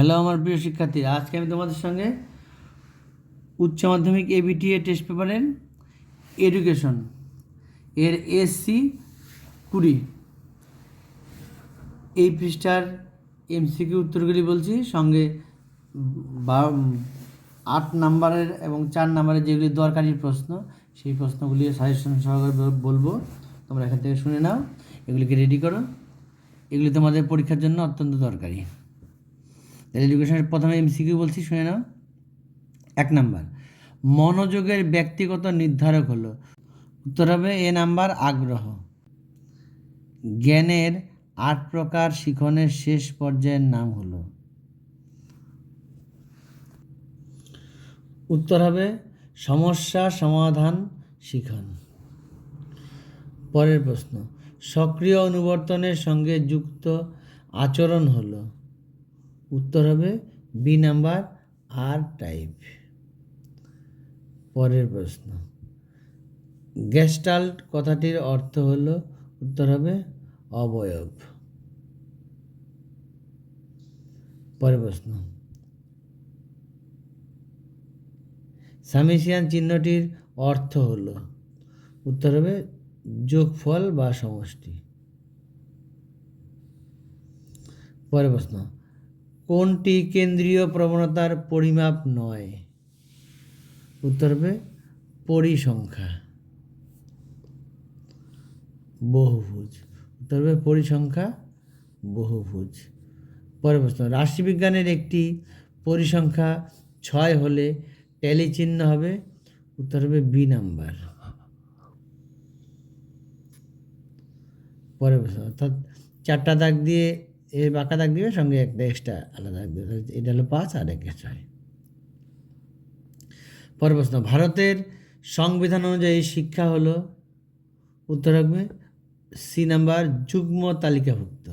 Hello আমার প্রিয় শিক্ষার্থী, আজকে আমি তোমাদের সঙ্গে উচ্চ মাধ্যমিক এবিটিএ টেস্ট পেপারের এডুকেশন এর এসসি কুড়ি। এই পৃষ্ঠার এমসিকিউ উত্তরগুলি বলছি, সঙ্গে আট নাম্বারের এবং চার নাম্বারের যেগুলি দরকারি প্রশ্ন, সেই প্রশ্নগুলি সাজেশন সহকারে বলব। তোমরা এখান থেকে শুনে নাও, এগুলিকে রেডি করো। এগুলি তোমাদের পরীক্ষার জন্য অত্যন্ত দরকারি। এডুকেশনের প্রথমে এমসিকিউ বলছি, শুনে নাও। এক নাম্বার, মনোযোগের ব্যক্তিগত নির্ধারক হলো। উত্তর হবে এ নাম্বার, আগ্রহ। জ্ঞানের আট প্রকার শিখনের শেষ পর্যায়ের নাম হলো। উত্তর হবে সমস্যা সমাধান শিখন। পরের প্রশ্ন, সক্রিয় অনুবর্তনের সঙ্গে যুক্ত আচরণ হলো। উত্তর হবে বি নাম্বার আর টাইপ পরের প্রশ্ন। গেস্টাল্ট কথাটির অর্থ হলো, উত্তর হবে অবয়ব। পরের প্রশ্ন। সামিসিয়ান চিহ্নটির অর্থ হলো, উত্তর হবে যোগফল বা সমষ্টি। পরের প্রশ্ন। কোনটি কেন্দ্রীয় প্রবণতার পরিমাপ নয়? উত্তর হবে পরিসংখ্যা। বহুভুজ। উত্তর হবে পরিসংখ্যা, বহুভুজ। পরের প্রশ্ন রাশিবিজ্ঞানের একটি পরিসংখ্যা ছয় হলে ট্যালি চিহ্ন হবে? উত্তর হবে বি নাম্বার। পরের প্রশ্ন, অর্থাৎ চারটা দাগ দিয়ে এ বাঁকা দাগ দিবে সঙ্গে একটা এক্সট্রা আলাদা দাগ দিবে এটা হলো পাঁচ আর একে ছয় পরের প্রশ্ন, ভারতের সংবিধান অনুযায়ী শিক্ষা হলো, উত্তর হবে সি নাম্বার যুগ্ম তালিকাভুক্ত।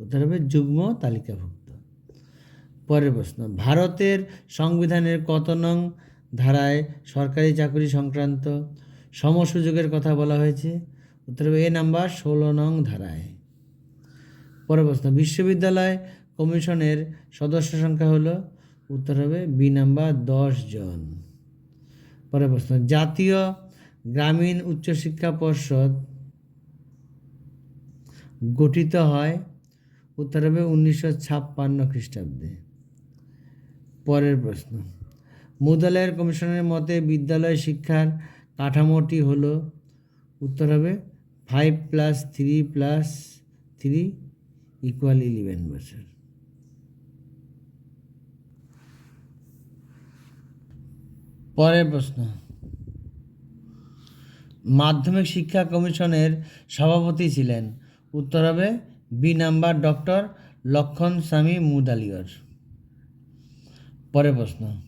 উত্তর হবে যুগ্ম তালিকাভুক্ত। পরের প্রশ্ন, ভারতের সংবিধানের কত নং ধারায় সরকারি চাকরি সংক্রান্ত সমসুযোগের কথা বলা হয়েছে? উত্তর হবে এ নাম্বার ষোলো নং ধারায়। পরের প্রশ্ন, বিশ্ববিদ্যালয় কমিশনের সদস্য সংখ্যা হলো, উত্তর হবে বি নাম্বার দশ জন। পরের প্রশ্ন, জাতীয় গ্রামীণ উচ্চশিক্ষা পর্ষদ গঠিত হয়, উত্তর হবে উনিশশো ছাপ্পান্ন খ্রিস্টাব্দে। পরের প্রশ্ন মুদালয়ের কমিশনের মতে বিদ্যালয় শিক্ষার কাঠামোটি হলো, উত্তর হবে five plus three plus three equal eleven বছর। পরের প্রশ্ন। মাধ্যমিক শিক্ষা কমিশনের সভাপতি ছিলেন। উত্তর হবে বি নাম্বার ডক্টর লক্ষণ স্বামী মুদালিয়র পরের প্রশ্ন।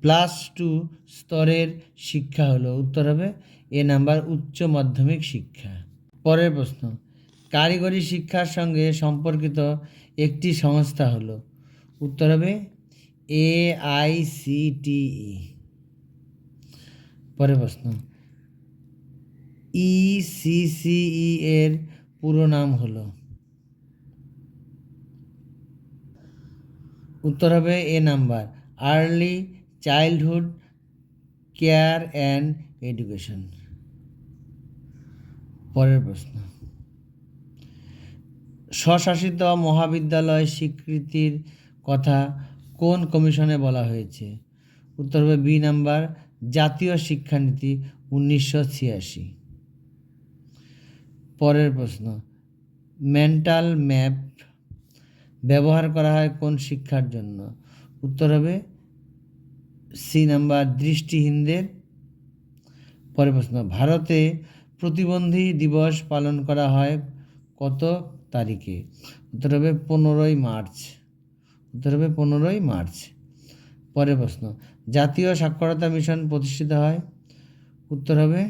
প্লাস টু স্তরের শিক্ষা হলো, উত্তর হবে এ নাম্বার উচ্চ মাধ্যমিক শিক্ষা। পরের প্রশ্ন। কারিগরি শিক্ষার সঙ্গে সম্পর্কিত একটি সংস্থা হলো। উত্তর হবে এ আই সি ই প্রশ্ন। ইসিসিই এর পুরো নাম হলো। উত্তর হবে A number, early childhood care and education. পরের প্রশ্ন। স্বশাসিত মহাবিদ্যালয় স্বীকৃতির কথা কোন কমিশনে বলা হয়েছে? উত্তর হবে বি নাম্বার, জাতীয় শিক্ষানীতি উনিশশো ছিয়াশি। পরের প্রশ্ন, মেন্টাল ম্যাপ ব্যবহার করা হয় কোন শিক্ষার জন্য? উত্তর হবে সি নাম্বার, দৃষ্টিহীনদের। পরের প্রশ্ন, ভারতে প্রতিবন্ধী দিবস পালন করা হয় কত? তারিখে। উত্তর হবে পনেরোই মার্চ। উত্তর হবে পনেরোই মার্চ। পরের প্রশ্ন, জাতীয় সাক্ষরতা মিশন প্রতিষ্ঠিত হয়? উত্তর হবে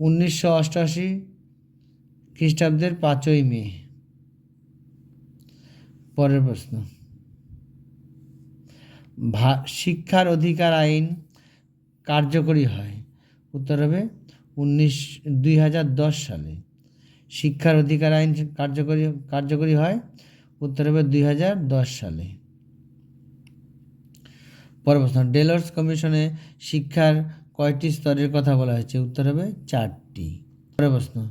উনিশশো অষ্টআশি খ্রিস্টাব্দের পাঁচই মে। পরের প্রশ্ন শিক্ষার অধিকার আইন কার্যকরী হয়? উত্তর হবে উনিশ, দুই সালে। শিক্ষার অধিকার আইন কার্যকরী কার্যকরী হয় উত্তর হবে দুই হাজার দশ সালে। পরের প্রশ্ন, ডেলর্স কমিশনে শিক্ষার কয়টি স্তরের কথা বলা হয়েছে? উত্তর হবে চারটি। পরের প্রশ্ন,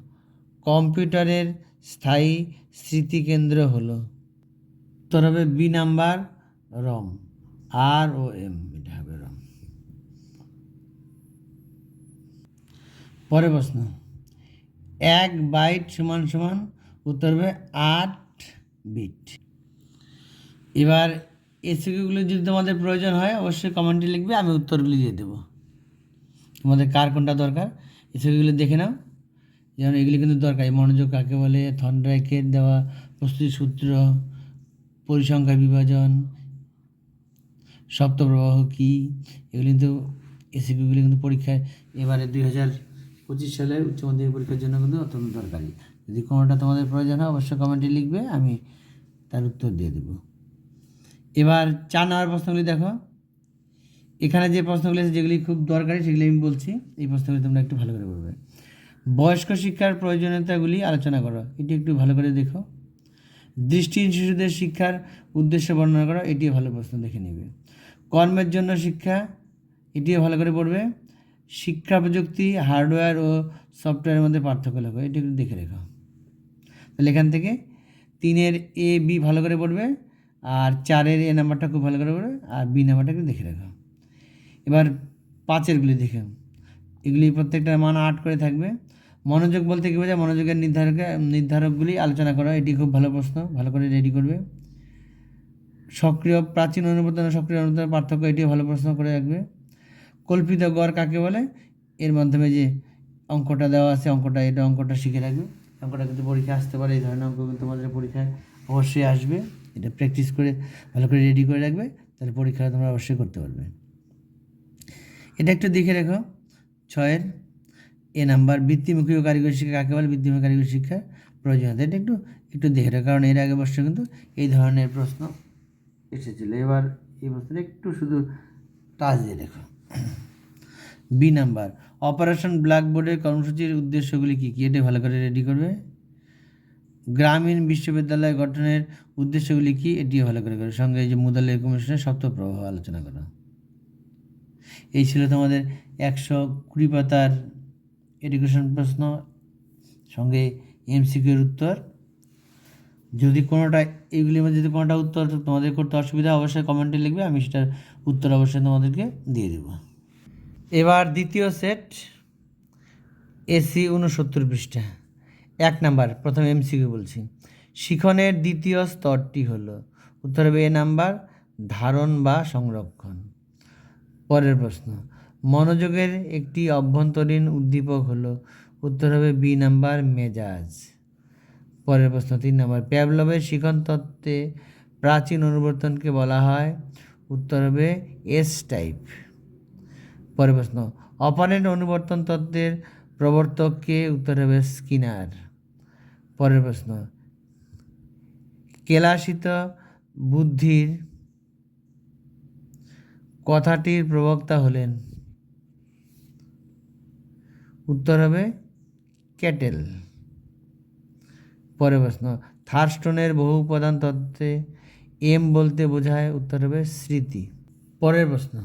কম্পিউটারের স্থায়ী স্মৃতিকেন্দ্র হল? উত্তর হবে B number ROM, R O M, এটা হবে রম। পরের প্রশ্ন এক বাইট সমান সমান উত্তর হবে আট বিট। এবার এসিকিউগুলো যদি তোমাদের প্রয়োজন হয়, অবশ্যই কমেন্টে লিখবে, আমি উত্তরগুলি দিয়ে দেবো। তোমাদের কার কোনটা দরকার? এসিকিউগুলো দেখে নাও। যেমন এগুলি কিন্তু দরকার মনোযোগ কাকে বলে থন্ড্রাইকের দেওয়া, প্রস্তুতি সূত্র পরিসংখ্যা বিভাজন সপ্তপ্রবাহ কী, এগুলি কিন্তু এসিকিউগুলি কিন্তু পরীক্ষায় এবারে দুই হাজার পঁচিশ সালে উচ্চ মাধ্যমিক পরীক্ষার জন্য কিন্তু অত্যন্ত দরকারি। যদি কোনোটা তোমাদের প্রয়োজন হয়, অবশ্যই কমেন্টে লিখবে, আমি তার উত্তর দিয়ে দেবো। এবার চার নম্বর প্রশ্নগুলি দেখো। এখানে যে প্রশ্নগুলি আছে, যেগুলি খুব দরকারি, সেগুলি আমি বলছি। এই প্রশ্নগুলি তোমরা একটু ভালো করে পড়বে। বয়স্ক শিক্ষার প্রয়োজনীয়তাগুলি আলোচনা করো। এটি একটু ভালো করে দেখো। দৃষ্টিহীন শিশুদের শিক্ষার উদ্দেশ্য বর্ণনা করো। এটিও ভালো প্রশ্ন দেখে নেবে। কর্মের জন্য শিক্ষা, এটিও ভালো করে পড়বে। শিক্ষা প্রযুক্তি, হার্ডওয়্যার ও সফটওয়্যারের মধ্যে পার্থক্য লেখো, এটি একটু দেখে রেখো। তাহলে এখান থেকে তিনের এ, বি ভালো করে পড়বে, আর চারের এ নাম্বারটা খুব ভালো করে পড়বে, আর বি নাম্বারটা একটু দেখে রাখো। এবার পাঁচেরগুলি দেখে, এগুলি প্রত্যেকটা মান আট করে থাকবে। মনোযোগ বলতে কী বোঝায়? মনোযোগের নির্ধারক, নির্ধারকগুলি আলোচনা করা, এটি খুব ভালো প্রশ্ন, ভালো করে রেডি করবে। সক্রিয়, প্রাচীন অনুবর্তন সক্রিয় অনুবর্তনের পার্থক্য, এটিও ভালো প্রশ্ন করে রাখবে। কল্পিত গড় কাকে বলে? এর মাধ্যমে যে অঙ্কটা দেওয়া আছে, অঙ্কটা এটা অঙ্কটা শিখে রাখবে। অঙ্কটা কিন্তু পরীক্ষা আসতে পারে, এই ধরনের অঙ্ক কিন্তু তোমাদের পরীক্ষায় অবশ্যই আসবে। এটা প্র্যাকটিস করে, ভালো করে রেডি করে রাখবে, তাহলে পরীক্ষা তোমরা অবশ্যই করতে পারবে। এটা একটু দেখে রেখো। ছয়ের এ নাম্বার, বৃত্তিমুখী ও কারিগরি শিক্ষা কাকে বলে? বৃত্তিমুখী কারিগরি শিক্ষার প্রয়োজনীয়তা এটা একটু একটু দেখে রাখো, কারণ এর আগে বছর কিন্তু এই ধরনের প্রশ্ন এসেছিল। এবার এই প্রশ্নটা একটু শুধু টাচ দিয়ে রেখো বি নাম্বার, অপারেশন ব্ল্যাকবোর্ডের কর্মসূচির উদ্দেশ্যগুলি কী কী? এটা ভালো করে রেডি করবে। গ্রামীণ বিশ্ববিদ্যালয় গঠনের উদ্দেশ্যগুলি কী? এটিও ভালো করে করবে। সঙ্গে এই যে মুদালের কমিশনের সপ্তাহ প্রবাহ আলোচনা করা। এই ছিল তোমাদের একশো কুড়ি পাতার এডুকেশন প্রশ্ন। সঙ্গে এমসিকিউর উত্তর। যদি কোনোটা এইগুলির মধ্যে যদি কোনোটা উত্তর তোমাদের করতে অসুবিধা অবশ্যই কমেন্টে লিখবে, আমি সেটার উত্তর অবশ্যই তোমাদেরকে দিয়ে দেবো। এবার দ্বিতীয় সেট এসি উনসত্তর পৃষ্ঠা। এক নাম্বার, প্রথম এমসিকিউ বলছি। শিখনের দ্বিতীয় স্তরটি হলো, উত্তর হবে এ নাম্বার, ধারণ বা সংরক্ষণ। পরের প্রশ্ন, মনোযোগের একটি অভ্যন্তরীণ উদ্দীপক হলো, উত্তর হবে বি নাম্বার, মেজাজ। পরের প্রশ্ন, তিন নম্বর, প্যাভলভের শিখন তত্ত্বে প্রাচীন অনুবর্তনকে বলা হয় উত্তর হবে এস টাইপ পরের প্রশ্ন, অপারেন্ট অনুবর্তন তত্ত্বের প্রবর্তককে উত্তর হবে স্কিনার। পরের প্রশ্ন, কেলাসিত বুদ্ধির কথাটির প্রবক্তা হলেন। উত্তর হবে ক্যাটেল। পরের প্রশ্ন, থার্স্টনের বহু উপাদান তত্ত্বে এম বলতে বোঝায় উত্তর হবে স্মৃতি। পরের প্রশ্ন।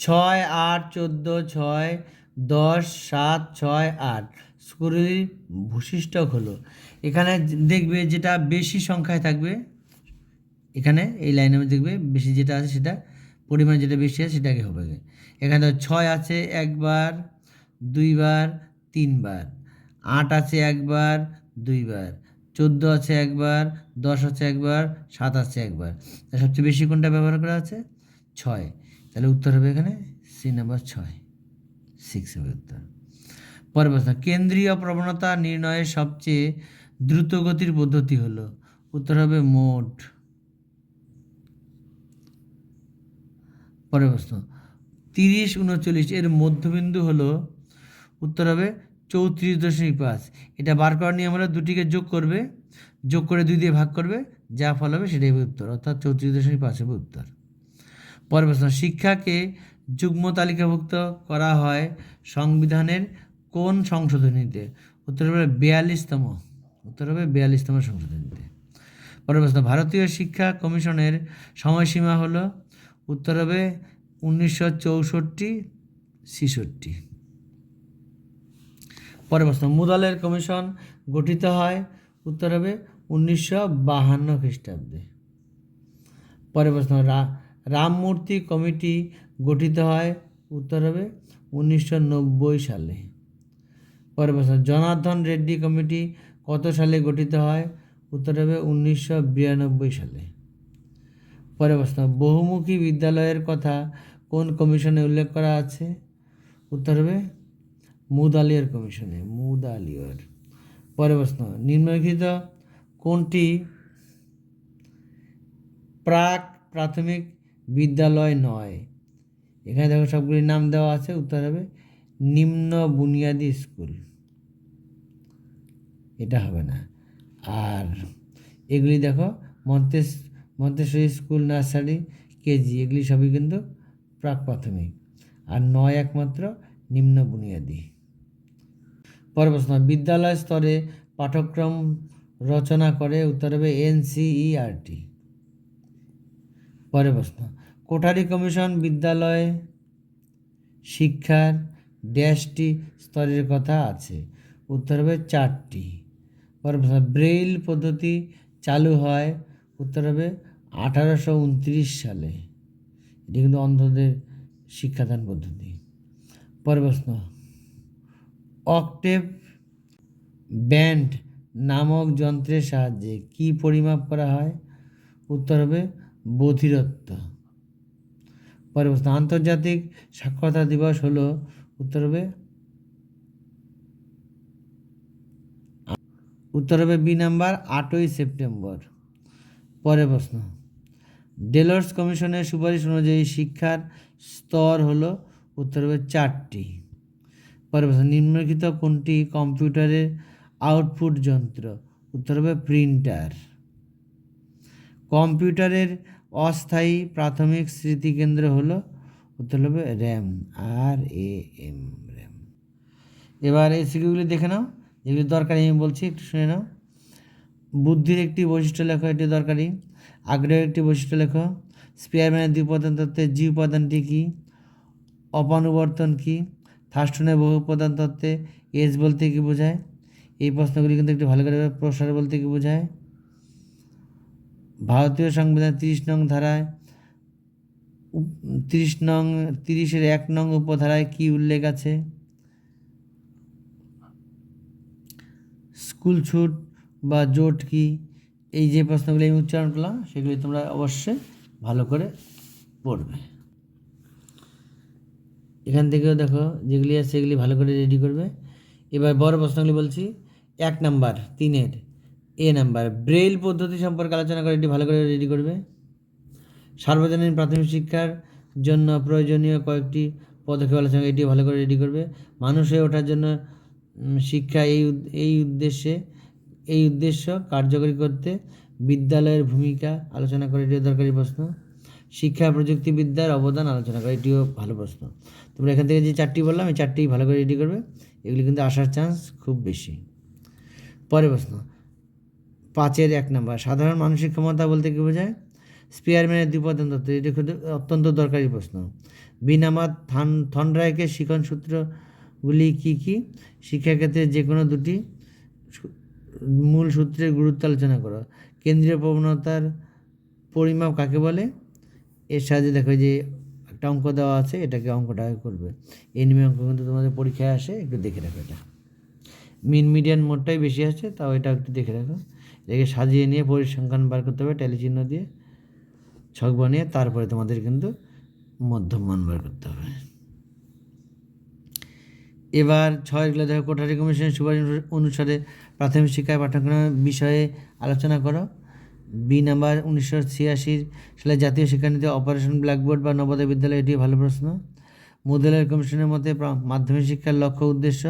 ছয় আট চোদ্দ ছয় দশ সাত ছয় আট। স্কুলের ভূশিষ্ঠক হলো। এখানে দেখবে যেটা বেশি সংখ্যায় থাকবে, এখানে এই লাইনের মধ্যে দেখবে বেশি যেটা আছে সেটা, পরিমাণ যেটা বেশি আছে সেটাকে হবে। এখানে তো ছয় আছে একবার, দুইবার, তিনবার। আট আছে একবার, দুইবার। চোদ্দ আছে একবার, দশ আছে একবার, সাত আছে একবার। সবচেয়ে বেশি কোনটা ব্যবহার করা আছে? ছয়। তাহলে উত্তর হবে এখানে সি নাম্বার ছয়। সিক্স হবে উত্তর। পরের প্রশ্ন, কেন্দ্রীয় প্রবণতা নির্ণয়ের সবচেয়ে দ্রুত গতির পদ্ধতি হলো? উত্তর হবে মোট। পরের প্রশ্ন, তিরিশ উনচল্লিশ এর মধ্যবিন্দু হলো? উত্তর হবে চৌত্রিশ দশমিক পাঁচ। এটা বার করার নিয়ম হলো দুটিকে যোগ করবে, যোগ করে দুই দিয়ে ভাগ করবে, যা ফল হবে সেটাই হবে উত্তর, অর্থাৎ চৌত্রিশ দশমিক পাঁচ হবে উত্তর। পরের প্রশ্ন, শিক্ষাকে যুগ্ম তালিকাভুক্ত করা হয় সংবিধানের কোন সংশোধনীতে? উত্তর হবে বিয়াল্লিশতম, উত্তর হবে বিয়াল্লিশতম সংশোধনীতে। পরের প্রশ্ন, ভারতীয় শিক্ষা কমিশনের সময়সীমা হলো, উত্তর হবে উনিশশো চৌষট্টি ছেষট্টি। পরের প্রশ্ন, মুদালের কমিশন গঠিত হয় উত্তর হবে উনিশশো বাহান্ন খ্রিস্টাব্দে। পরের প্রশ্ন রামমূর্তি কমিটি গঠিত হয় উত্তর হবে উনিশশো নব্বই সালে। পরের প্রশ্ন, জনার্দন রেড্ডি কমিটি কত সালে গঠিত হয় উত্তর হবে উনিশশো বিরানব্বই সালে। পরের প্রশ্ন, বহুমুখী বিদ্যালয়ের কথা কোন কমিশনে উল্লেখ করা আছে উত্তর হবে মুদালিয়ার কমিশনে মুদালিয়ার পরের প্রশ্ন, নিম্নলিখিত কোনটি প্রাক প্রাথমিক বিদ্যালয় নয়? এখানে দেখো সবগুলির নাম দেওয়া আছে, উত্তর হবে নিম্ন বুনিয়াদী স্কুল। এটা হবে না। আর এগুলি দেখো, মন্তেশ, মন্তেশ্বরী স্কুল, নার্সারি, কেজি, এগুলি সবই কিন্তু প্রাক প্রাথমিক। আর নয় একমাত্র নিম্ন বুনিয়াদী। পরের প্রশ্ন, বিদ্যালয় স্তরে পাঠ্যক্রম রচনা করে উত্তর হবে এনসিইআরটি। পরের প্রশ্ন, কোঠারি কমিশন বিদ্যালয়ে শিক্ষার ড্যাশটি স্তরের কথা আছে, উত্তর হবে চারটি। পরের প্রশ্ন, ব্রেইল পদ্ধতি চালু হয়, উত্তর হবে আঠারোশো উনত্রিশ সালে। এটি কিন্তু অন্ধদের শিক্ষাদান পদ্ধতি। পরের প্রশ্ন অক্টেভ ব্যান্ড নামক যন্ত্রের সাহায্যে কি পরিমাপ করা হয়? উত্তর হবে বধিরত্ব। পরের প্রশ্ন, আন্তর্জাতিক সাক্ষরতা দিবস হলো, উত্তর হবে উত্তর হবে বি নাম্বার আটই সেপ্টেম্বর। পরের প্রশ্ন, ডেলর্স কমিশনের সুপারিশ অনুযায়ী শিক্ষার স্তর হলো, উত্তর হবে চারটি। পরের প্রশ্ন নিম্নলিখিত কোনটি কম্পিউটারের আউটপুট যন্ত্র? উত্তর হবে, প্রিন্টার। কম্পিউটারের অস্থায়ী প্রাথমিক স্মৃতিকেন্দ্র হলো, উত্তর হবে, RAM. R A M, RAM. এবার এই সিকিউগুলি দেখে নাও, যেগুলি দরকারি, আমি বলছি, একটু শুনে নাও। বুদ্ধির একটি বৈশিষ্ট্য লেখো, এটি দরকারি। আগ্রহের একটি বৈশিষ্ট্য লেখো। স্পিয়ারম্যানের দুই উপাদান তত্ত্বে জি উপাদানটি কী? অপানুবর্তন কী? থার্স্টনের বহু উপাদান তত্ত্বে এস বলতে কী বোঝায়? এই প্রশ্নগুলি কিন্তু একটু ভালো করে প্রসার বলতে কী বোঝায়? ভারতীয় সংবিধান তিরিশ নং ধারায় তিরিশ নং, তিরিশের এক নং উপধারায় কি উল্লেখ আছে? স্কুল ছুট বা জোট কি? এই যে প্রশ্নগুলি আমি উচ্চারণ করলাম, সেগুলি তোমরা অবশ্যই ভালো করে পড়বে। এখান থেকেও দেখো যেগুলি আছে সেগুলি ভালো করে রেডি করবে। এবার বড় প্রশ্নগুলি বলছি, এক নাম্বার, তিনের, এ নাম্বার, ব্রেইল পদ্ধতি সম্পর্কে আলোচনা করে এটি ভালো করে রেডি করবে। সার্বজনীন প্রাথমিক শিক্ষার জন্য প্রয়োজনীয় কয়েকটি পদক্ষেপ আলোচনা এটি ভালো করে রেডি করবে। মানুষ হয়ে ওঠার জন্য শিক্ষা এই এই উদ্দেশ্যে, এই উদ্দেশ্য কার্যকরী করতে বিদ্যালয়ের ভূমিকা আলোচনা করে এটিও দরকারি প্রশ্ন। শিক্ষা প্রযুক্তিবিদ্যার অবদান আলোচনা করে এটিও ভালো প্রশ্ন। তোমরা এখান থেকে যে চারটি বললাম, এই চারটি ভালো করে রেডি করবে। এগুলি কিন্তু আসার চান্স খুব বেশি। পরের প্রশ্ন। পাঁচের এক নম্বর। সাধারণ মানসিক ক্ষমতা বলতে কী বোঝায়? স্পিয়ারম্যানের দ্বিপদান তত্ত্ব এটি অত্যন্ত দরকারি প্রশ্ন। বিনামাত থান থনরায়কে শিখন সূত্রগুলি কী কী? শিক্ষাক্ষেত্রে যে কোনো দুটি মূল সূত্রের গুরুত্ব আলোচনা করো। কেন্দ্রীয় প্রবণতার পরিমাপ কাকে বলে? এর সাহায্যে দেখো যে একটা অঙ্ক দেওয়া আছে, এটাকে অঙ্কটা করবে। এই নিয়ে অঙ্ক কিন্তু তোমাদের পরীক্ষায় আসে, একটু দেখে রাখো এটা। মিন মিডিয়ান মোডটাই বেশি আছে, তাও এটা একটু দেখে রাখো। এটাকে সাজিয়ে নিয়ে পরিসংখ্যান বার করতে হবে ট্যালি চিহ্ন দিয়ে। ছক বানিয়ে তারপরে তোমাদের কিন্তু মধ্যম মান বার করতে হবে। এবার ছয়গুলো দেখো কোঠারি কমিশনের সুপারিশ অনুসারে প্রাথমিক শিক্ষায় পাঠ্যক্রমের বিষয়ে আলোচনা করো। বি নাম্বার উনিশশো ছিয়াশির সালে জাতীয় শিক্ষানীতি অপারেশন ব্ল্যাকবোর্ড বা নবোদয় বিদ্যালয়, এটি ভালো প্রশ্ন। মুদেলের কমিশনের মতে মাধ্যমিক শিক্ষার লক্ষ্য উদ্দেশ্য,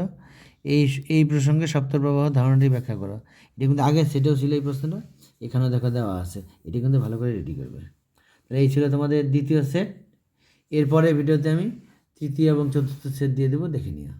এই এই প্রসঙ্গে সপ্তপ্রবাহ ধারণাটি ব্যাখ্যা করা। এটি কিন্তু আগে সেটাও ছিল এই প্রশ্নটা, এখানেও দেখা দেওয়া আছে। এটি কিন্তু ভালো করে রেডি করবে। তাহলে এই ছিল তোমাদের দ্বিতীয় সেট এরপরে ভিডিওতে আমি তৃতীয় এবং চতুর্থ সেট দিয়ে দেবো, দেখে নিও।